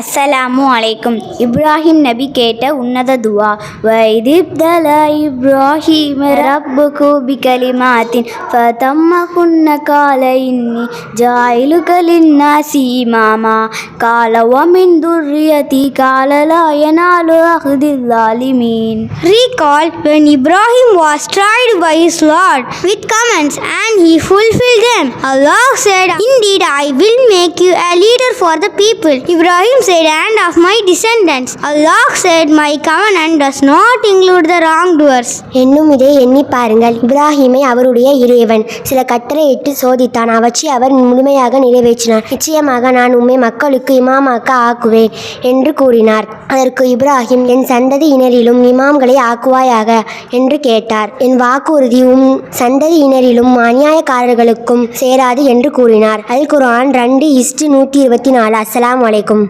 அஸ்ஸலாமு அலைக்கும் இப்ராஹிம் நபி கேட்ட உன்னத துவா வைதிப்தல இப்ராஹிம் ரப்புகு பிகலிமாத்தின் ஃபதம்ம குன்ன கால இன்னி ஜாயிலுக லின்னாசி இமாமா கால வமின் துர்ரியதி கால லா யனாலு Recall when Ibrahim was tried by his Lord with commands and he fulfilled them. Allah said, Indeed, I will make you a leader for the people. Ibrahim said, And of my descendants. Allah said, My covenant does not include the wrongdoers. என்னும் இதை எண்ணி பாருங்கள். இப்ராஹிமை அவருடைய இறைவன் சில கட்டளையிட்டு சோதித்தான். அவற்றை அவர் முழுமையாக நிறைவேற்றினார். நிச்சயமாக நான் உம்மை மக்களுக்கு இமாமாக்க ஆக்குவேன் என்று கூறினார். அதற்கு இப்ராஹிம் என் சந்ததியினரிலும் இமாம்களை ஆக்குவாயாக என்று கேட்டார். என் வாக்குறுதி உம் சந்ததியினரிலும் அநியாயக்காரர்களுக்கும் சேராது என்று கூறினார். அல் குர்ஆன் ரெண்டு இஸ்டு நூற்றி இருபத்தி நாலு. அஸ்லாம் வலைக்கும்